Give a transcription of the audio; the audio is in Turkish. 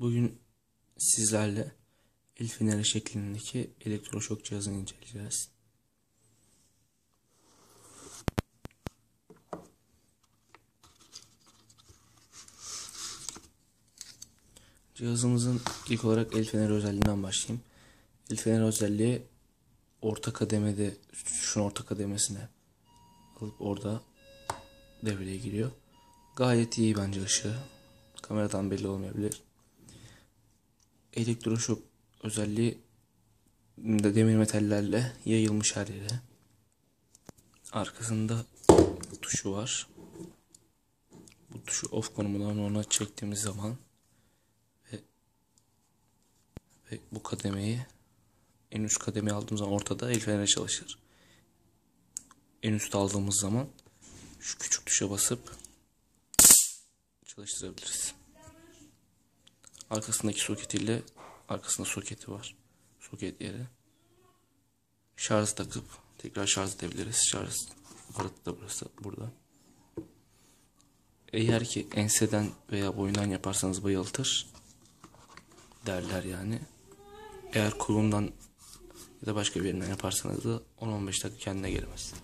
Bugün sizlerle el feneri şeklindeki elektroşok cihazını inceleyeceğiz. Cihazımızın ilk olarak el feneri özelliğinden başlayayım. El feneri özelliği orta kademede, şunun orta kademesine alıp orada devreye giriyor. Gayet iyi bence ışığı. Kameradan belli olmayabilir. Elektroşok özelliği de demir metallerle yayılmış her yere. Arkasında tuşu var. Bu tuşu off konumundan ona çektiğimiz zaman ve, ve bu kademeyi en üst kademeyi aldığımız zaman ortada el feneri çalışır. En üst aldığımız zaman şu küçük tuşa basıp çalıştırabiliriz. Arkasındaki soketiyle arkasında soketi var. Soket yeri. Şarj takıp tekrar şarj edebiliriz. Şarj aparatı da burası burada. Eğer ki enseden veya boyundan yaparsanız bayıltır derler yani. Eğer kolundan ya da başka bir yerinden yaparsanız da 10-15 dakika kendine gelemez.